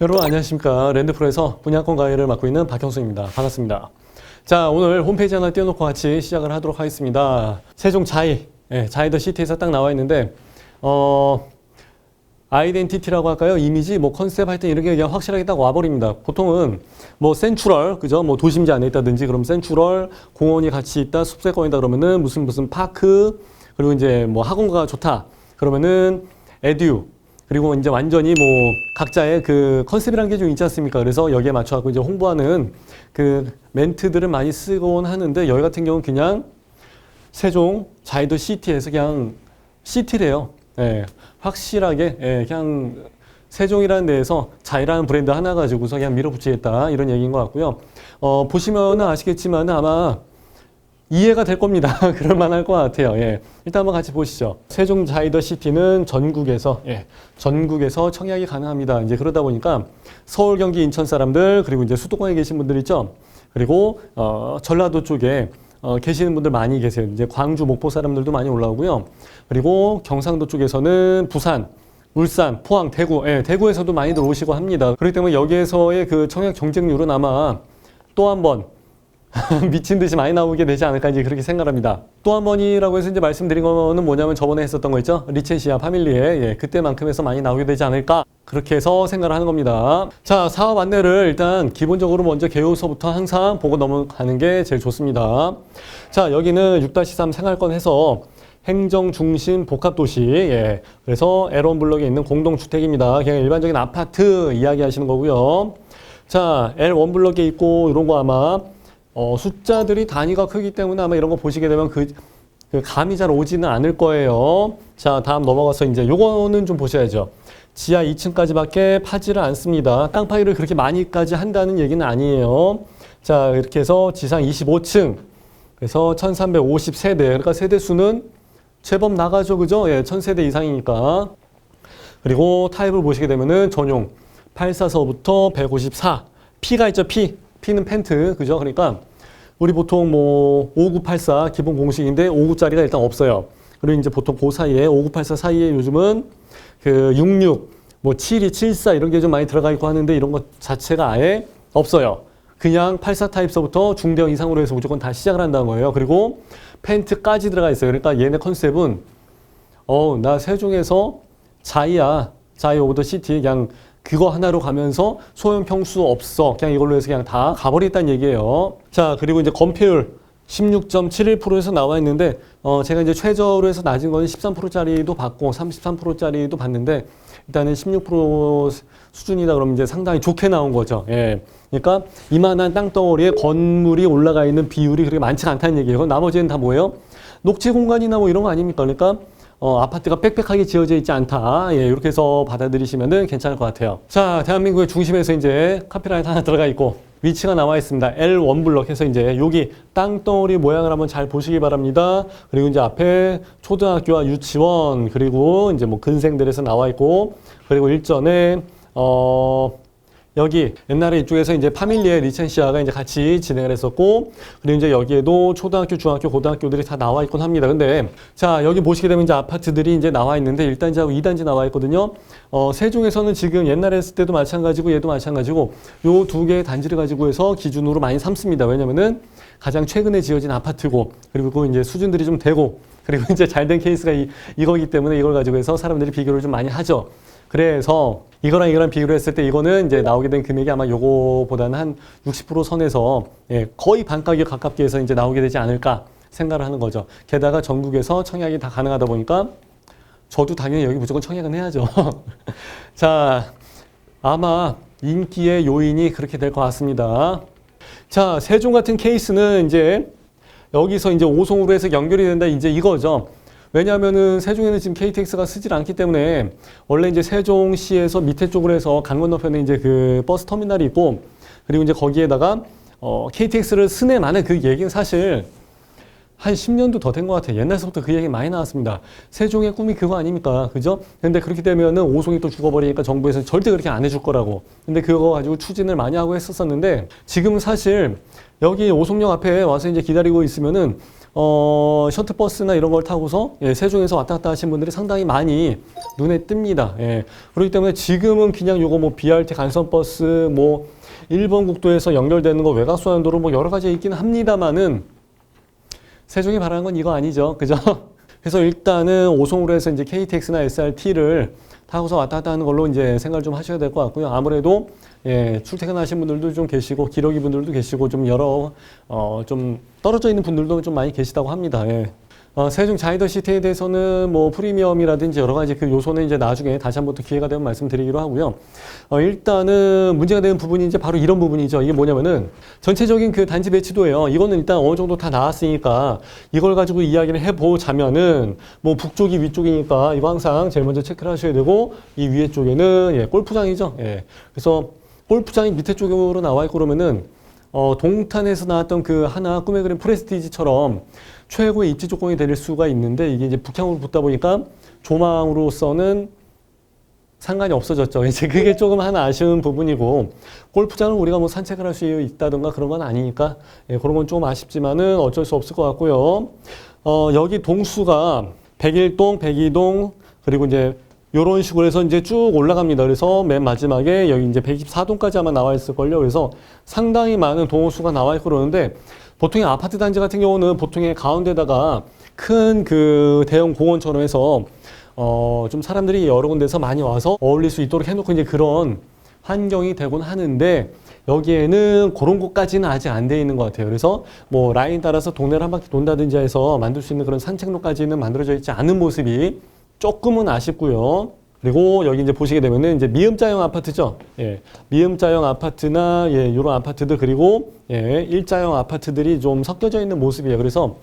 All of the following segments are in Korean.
여러분 안녕하십니까. 랜드프로에서 분양권 강의를 맡고 있는 박형수입니다. 반갑습니다. 자 오늘 홈페이지 하나 띄워놓고 같이 시작을 하도록 하겠습니다. 세종 자이 예, 자이 더 시티에서 딱 나와 있는데 어 아이덴티티라고 할까요 이미지 뭐 컨셉 하여튼 이런 게 그냥 확실하게 딱 와버립니다 보통은 뭐 센츄럴 그죠 뭐 도심지 안에 있다든지 그럼 센츄럴 공원이 같이 있다 숲세권이다 그러면은 무슨 무슨 파크 그리고 이제 뭐 학원가가 좋다 그러면은 에듀 그리고 이제 완전히 뭐 각자의 그 컨셉이라는 게 좀 있지 않습니까? 그래서 여기에 맞춰갖고 이제 홍보하는 그 멘트들을 많이 쓰곤 하는데 여기 같은 경우는 그냥 세종 자이더 시티에서 그냥 시티래요. 예, 확실하게 예, 그냥 세종이라는 데에서 자이라는 브랜드 하나 가지고서 그냥 밀어붙이겠다 이런 얘기인 것 같고요. 어, 보시면은 아시겠지만 아마 이해가 될 겁니다. 그럴 만할 것 같아요. 예. 일단 한번 같이 보시죠. 세종 자이더 시티는 전국에서, 예, 전국에서 청약이 가능합니다. 이제 그러다 보니까 서울, 경기, 인천 사람들, 그리고 이제 수도권에 계신 분들 있죠. 그리고, 어, 전라도 쪽에 어, 계시는 분들 많이 계세요. 이제 광주, 목포 사람들도 많이 올라오고요. 그리고 경상도 쪽에서는 부산, 울산, 포항, 대구, 예, 대구에서도 많이들 오시고 합니다. 그렇기 때문에 여기에서의 그 청약 경쟁률은 아마 또 한 번 미친 듯이 많이 나오게 되지 않을까 이제 그렇게 생각합니다. 또 한 번이라고 해서 이제 말씀드린 거는 뭐냐면 저번에 했었던 거 있죠? 리첸시아 파밀리에 예, 그때만큼 해서 많이 나오게 되지 않을까 그렇게 해서 생각을 하는 겁니다. 자 사업 안내를 일단 기본적으로 먼저 개요서부터 항상 보고 넘어가는 게 제일 좋습니다. 자 여기는 6-3 생활권 해서 행정 중심 복합 도시. 예. 그래서 L1 블록에 있는 공동 주택입니다. 그냥 일반적인 아파트 이야기 하시는 거고요. 자, L1 블록에 있고 이런 거 아마 어, 숫자들이 단위가 크기 때문에 아마 이런 거 보시게 되면 그, 그 감이 잘 오지는 않을 거예요. 자, 다음 넘어가서 이제 요거는 좀 보셔야죠. 지하 2층까지밖에 파지를 않습니다. 땅 파기를 그렇게 많이까지 한다는 얘기는 아니에요. 자, 이렇게 해서 지상 25층. 그래서 1350세대. 그러니까 세대 수는 제법 나가죠. 그죠? 예, 1000세대 이상이니까. 그리고 타입을 보시게 되면은 전용 844부터 154. P가 있죠. P. P는 펜트. 그죠? 그러니까 우리 보통 뭐 5984 기본 공식인데 59짜리가 일단 없어요. 그리고 이제 보통 그 사이에 5984 사이에 요즘은 그 66, 뭐 72, 74 이런 게 좀 많이 들어가 있고 하는데 이런 것 자체가 아예 없어요. 그냥 84 타입서부터 중대형 이상으로 해서 무조건 다 시작을 한다는 거예요. 그리고 펜트까지 들어가 있어요. 그러니까 얘네 컨셉은 어, 나 세종에서 자이야. 자이 오브 더 시티 그냥 그거 하나로 가면서 소형 평수 없어. 그냥 이걸로 해서 그냥 다 가버리겠다는 얘기예요. 자, 그리고 이제 검표율 16.71%에서 나와 있는데 어, 제가 이제 최저로 해서 낮은 거는 13%짜리도 받고 33%짜리도 받는데 일단은 16% 수준이다 그러면 이제 상당히 좋게 나온 거죠. 예. 그러니까 이만한 땅덩어리에 건물이 올라가 있는 비율이 그렇게 많지 않다는 얘기예요. 나머지는 다 뭐예요? 녹지 공간이나 뭐 이런 거 아닙니까? 그러니까 어, 아파트가 빽빽하게 지어져 있지 않다. 예, 이렇게 해서 받아들이시면은 괜찮을 것 같아요. 자, 대한민국의 중심에서 이제 카피라이트 하나 들어가 있고 위치가 나와 있습니다. L1 블럭 해서 이제 여기 땅덩어리 모양을 한번 잘 보시기 바랍니다. 그리고 이제 앞에 초등학교와 유치원 그리고 이제 뭐 근생들에서 나와 있고 그리고 일전에 어 여기 옛날에 이쪽에서 이제 파밀리에 리첸시아가 이제 같이 진행을 했었고 그리고 이제 여기에도 초등학교, 중학교, 고등학교들이 다 나와 있곤 합니다. 근데 자 여기 보시게 되면 이제 아파트들이 이제 나와 있는데 1단지하고 2단지 나와 있거든요. 어 세종에서는 지금 옛날에 했을 때도 마찬가지고 얘도 마찬가지고 요 두 개의 단지를 가지고 해서 기준으로 많이 삼습니다. 왜냐면은 가장 최근에 지어진 아파트고 그리고 그 이제 수준들이 좀 되고 그리고 이제 잘 된 케이스가 이, 이거기 때문에 이걸 가지고 해서 사람들이 비교를 좀 많이 하죠. 그래서 이거랑 이거랑 비교를 했을 때 이거는 이제 나오게 된 금액이 아마 요거보다는 한 60% 선에서 예, 거의 반가격에 가깝게 해서 이제 나오게 되지 않을까 생각을 하는 거죠. 게다가 전국에서 청약이 다 가능하다 보니까 저도 당연히 여기 무조건 청약은 해야죠. 자, 아마 인기의 요인이 그렇게 될 것 같습니다. 자, 세종 같은 케이스는 이제 여기서 이제 오송으로 해서 연결이 된다 이제 이거죠. 왜냐하면은 세종에는 지금 KTX가 쓰질 않기 때문에 원래 이제 세종시에서 밑에 쪽으로 해서 강 건너편에 이제 그 버스 터미널이 있고 그리고 이제 거기에다가 어 KTX를 쓰네 마네 그 얘기는 사실 한 10년도 더 된 것 같아요. 옛날서부터 그 얘기 많이 나왔습니다. 세종의 꿈이 그거 아닙니까? 그죠? 근데 그렇게 되면은 오송이 또 죽어버리니까 정부에서는 절대 그렇게 안 해줄 거라고. 근데 그거 가지고 추진을 많이 하고 했었었는데 지금은 사실 여기 오송역 앞에 와서 이제 기다리고 있으면은 어, 셔틀버스나 이런 걸 타고서 예, 세종에서 왔다 갔다 하신 분들이 상당히 많이 눈에 띕니다. 예. 그렇기 때문에 지금은 그냥 요거 뭐 BRT 간선버스 뭐 일본 국도에서 연결되는 거 외곽순환도로 뭐 여러 가지 있긴 합니다만은 세종이 바라는 건 이거 아니죠. 그죠? 그래서 일단은 오송으로 해서 이제 KTX나 SRT를 타고서 왔다 갔다 하는 걸로 이제 생각을 좀 하셔야 될 것 같고요. 아무래도 예, 출퇴근하신 분들도 좀 계시고 기러기 분들도 계시고 좀 여러 어, 좀 떨어져 있는 분들도 좀 많이 계시다고 합니다. 예. 어, 세종 자이더 시티에 대해서는 뭐 프리미엄이라든지 여러 가지 그 요소는 이제 나중에 다시 한번 또 기회가 되면 말씀드리기로 하고요. 어, 일단은 문제가 되는 부분이 이제 바로 이런 부분이죠. 이게 뭐냐면은 전체적인 그 단지 배치도예요. 이거는 일단 어느 정도 다 나왔으니까 이걸 가지고 이야기를 해보자면은 뭐 북쪽이 위쪽이니까 이거 항상 제일 먼저 체크를 하셔야 되고 이 위에 쪽에는 예, 골프장이죠. 예. 그래서 골프장이 밑에 쪽으로 나와 있고 그러면은 어, 동탄에서 나왔던 그 하나 꿈의 그림 프레스티지처럼 최고의 입지 조건이 될 수가 있는데 이게 이제 북향으로 붙다 보니까 조망으로서는 상관이 없어졌죠. 이제 그게 조금 하나 아쉬운 부분이고 골프장을 우리가 뭐 산책을 할 수 있다던가 그런 건 아니니까 예, 그런 건 좀 아쉽지만은 어쩔 수 없을 것 같고요. 어, 여기 동수가 101동, 102동 그리고 이제 요런 식으로 해서 이제 쭉 올라갑니다. 그래서 맨 마지막에 여기 이제 124동까지 아마 나와 있을 걸요. 그래서 상당히 많은 동호수가 나와 있고 그러는데 보통의 아파트 단지 같은 경우는 보통의 가운데다가 큰 그 대형 공원처럼 해서 어, 좀 사람들이 여러 군데서 많이 와서 어울릴 수 있도록 해놓고 이제 그런 환경이 되곤 하는데 여기에는 그런 곳까지는 아직 안 돼 있는 것 같아요. 그래서 뭐 라인 따라서 동네를 한 바퀴 돈다든지 해서 만들 수 있는 그런 산책로까지는 만들어져 있지 않은 모습이 조금은 아쉽고요. 그리고 여기 이제 보시게 되면은 이제 미음자형 아파트죠. 예. 미음자형 아파트나 예, 이런 아파트들 그리고 예, 일자형 아파트들이 좀 섞여져 있는 모습이에요. 그래서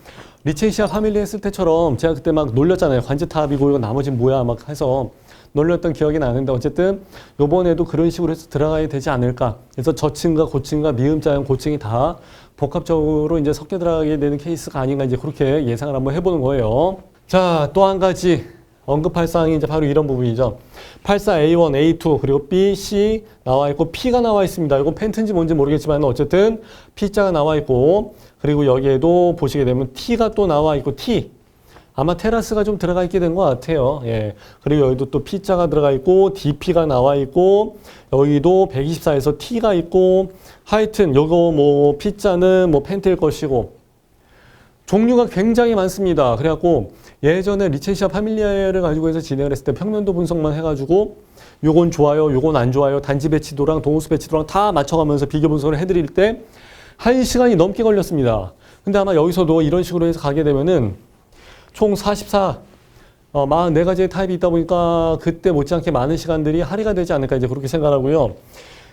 리첸시아 파밀리 했을 때처럼 제가 그때 막 놀렸잖아요. 관제탑이고 이거 나머지는 뭐야 막 해서 놀렸던 기억이 나는데 어쨌든 요번에도 그런 식으로 해서 들어가야 되지 않을까. 그래서 저층과 고층과 미음자형 고층이 다 복합적으로 이제 섞여 들어가게 되는 케이스가 아닌가 이제 그렇게 예상을 한번 해보는 거예요. 자, 또 한 가지 언급할 사항이 이제 바로 이런 부분이죠. 84A1, A2, 그리고 B, C 나와 있고 P가 나와 있습니다. 이거 펜트인지 뭔지 모르겠지만 어쨌든 P자가 나와 있고 그리고 여기에도 보시게 되면 T가 또 나와 있고 T. 아마 테라스가 좀 들어가 있게 된 것 같아요. 예. 그리고 여기도 또 P자가 들어가 있고 DP가 나와 있고 여기도 124에서 T가 있고 하여튼 요거 뭐 P자는 뭐 펜트일 것이고 종류가 굉장히 많습니다. 그래갖고 예전에 리첸시아 파밀리아를 가지고 해서 진행을 했을 때 평면도 분석만 해가지고 요건 좋아요, 요건 안 좋아요, 단지 배치도랑 동호수 배치도랑 다 맞춰가면서 비교 분석을 해드릴 때 한 시간이 넘게 걸렸습니다. 근데 아마 여기서도 이런 식으로 해서 가게 되면은 총 44, 어, 44가지의 타입이 있다 보니까 그때 못지않게 많은 시간들이 할애가 되지 않을까 이제 그렇게 생각하고요.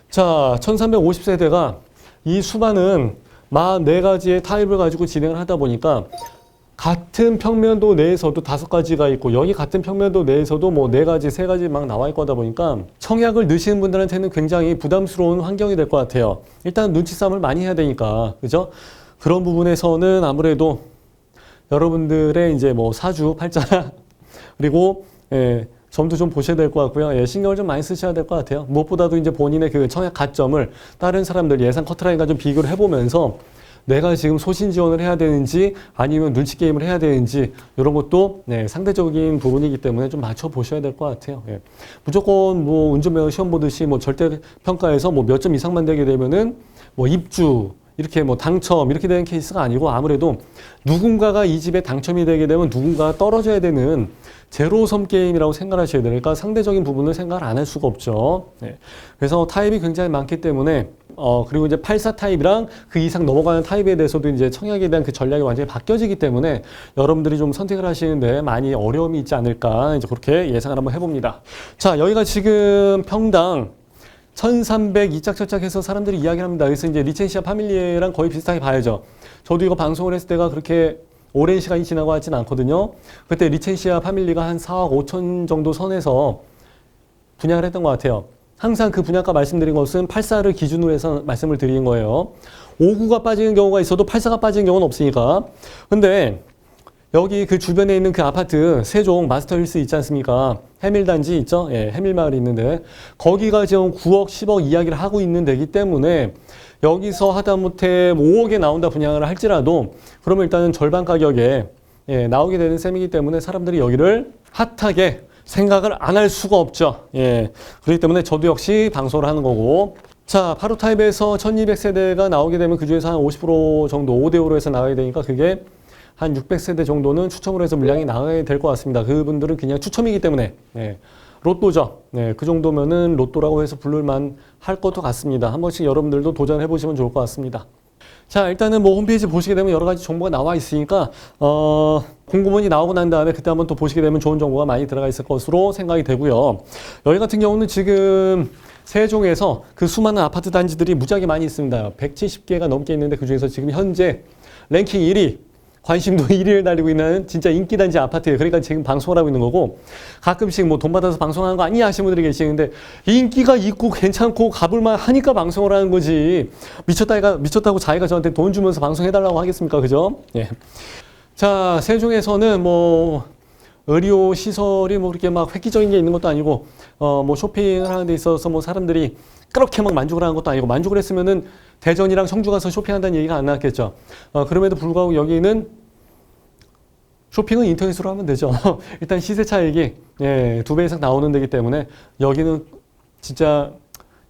자, 1350세대가 이 수많은 44가지의 타입을 가지고 진행을 하다 보니까 같은 평면도 내에서도 다섯 가지가 있고 여기 같은 평면도 내에서도 뭐 네 가지, 세 가지 막 나와 있고 하다 보니까 청약을 넣으시는 분들한테는 굉장히 부담스러운 환경이 될 것 같아요. 일단 눈치 싸움을 많이 해야 되니까 그죠? 그런 부분에서는 아무래도 여러분들의 이제 뭐 사주, 팔자 그리고 예, 점도 좀 보셔야 될 것 같고요. 예, 신경을 좀 많이 쓰셔야 될 것 같아요. 무엇보다도 이제 본인의 그 청약 가점을 다른 사람들 예상 커트라인과 좀 비교를 해보면서 내가 지금 소신 지원을 해야 되는지 아니면 눈치 게임을 해야 되는지 이런 것도 네, 상대적인 부분이기 때문에 좀 맞춰 보셔야 될 것 같아요. 예. 무조건 뭐 운전면허 시험 보듯이 뭐 절대 평가에서 뭐 몇 점 이상만 되게 되면은 뭐 입주 이렇게 뭐 당첨 이렇게 되는 케이스가 아니고 아무래도 누군가가 이 집에 당첨이 되게 되면 누군가가 떨어져야 되는 제로섬 게임이라고 생각하셔야 돼요. 그러니까 상대적인 부분을 생각을 안 할 수가 없죠. 네. 그래서 타입이 굉장히 많기 때문에 어 그리고 이제 84 타입이랑 그 이상 넘어가는 타입에 대해서도 이제 청약에 대한 그 전략이 완전히 바뀌어지기 때문에 여러분들이 좀 선택을 하시는데 많이 어려움이 있지 않을까 이제 그렇게 예상을 한번 해봅니다. 자 여기가 지금 평당 1300 이짝저짝해서 사람들이 이야기를 합니다. 그래서 이제 리첸시아 파밀리에랑 거의 비슷하게 봐야죠. 저도 이거 방송을 했을 때가 그렇게 오랜 시간이 지나고 하진 않거든요. 그때 리첸시아 파밀리가 한 4억 5천 정도 선에서 분양을 했던 것 같아요. 항상 그 분양가 말씀드린 것은 84를 기준으로 해서 말씀을 드린 거예요. 59가 빠지는 경우가 있어도 84가 빠지는 경우는 없으니까. 근데 여기 그 주변에 있는 그 아파트 세종 마스터힐스 있지 않습니까? 해밀 단지 있죠? 예, 해밀 마을이 있는데 거기가 지금 9억, 10억 이야기를 하고 있는 데기 때문에 여기서 하다못해 5억에 나온다 분양을 할지라도 그러면 일단은 절반 가격에 예, 나오게 되는 셈이기 때문에 사람들이 여기를 핫하게 생각을 안 할 수가 없죠. 예. 그렇기 때문에 저도 역시 방송을 하는 거고. 자, 파로 타입에서 1200세대가 나오게 되면 그 중에서 한 50% 정도 5대5로 해서 나가야 되니까 그게 한 600세대 정도는 추첨으로 해서 물량이 나가야 될것 같습니다. 그분들은 그냥 추첨이기 때문에 네, 로또죠. 네, 그 정도면은 로또라고 해서 부를만 할 것도 같습니다. 한 번씩 여러분들도 도전해 보시면 좋을 것 같습니다. 자, 일단은 뭐 홈페이지 보시게 되면 여러 가지 정보가 나와 있으니까 어, 공고문이 나오고 난 다음에 그때 한번 또 보시게 되면 좋은 정보가 많이 들어가 있을 것으로 생각이 되고요. 여기 같은 경우는 지금 세종에서 그 수많은 아파트 단지들이 무지하게 많이 있습니다. 170개가 넘게 있는데 그 중에서 지금 현재 랭킹 1위 관심도 1위를 달리고 있는 진짜 인기 단지 아파트예요. 그러니까 지금 방송을 하고 있는 거고 가끔씩 뭐 돈 받아서 방송하는 거 아니야 하시는 분들이 계시는데 인기가 있고 괜찮고 가볼만 하니까 방송을 하는 거지 미쳤다가 미쳤다고 자기가 저한테 돈 주면서 방송해달라고 하겠습니까? 그죠? 예. 자 세종에서는 뭐 의료 시설이 뭐 그렇게 막 획기적인 게 있는 것도 아니고 어 뭐 쇼핑을 하는 데 있어서 뭐 사람들이 그렇게 막 만족을 하는 것도 아니고 만족을 했으면은 대전이랑 청주 가서 쇼핑한다는 얘기가 안 나왔겠죠. 어 그럼에도 불구하고 여기는 쇼핑은 인터넷으로 하면 되죠. 일단 시세 차익이 예, 두 배 이상 나오는 데기 때문에 여기는 진짜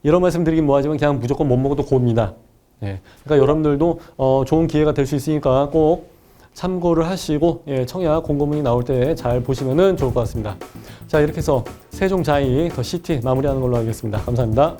이런 말씀 드리긴 뭐하지만 그냥 무조건 못 먹어도 고입니다. 예, 그러니까 여러분들도 어, 좋은 기회가 될 수 있으니까 꼭 참고를 하시고 예, 청약 공고문이 나올 때 잘 보시면 좋을 것 같습니다. 자 이렇게 해서 세종자이 더 시티 마무리하는 걸로 하겠습니다. 감사합니다.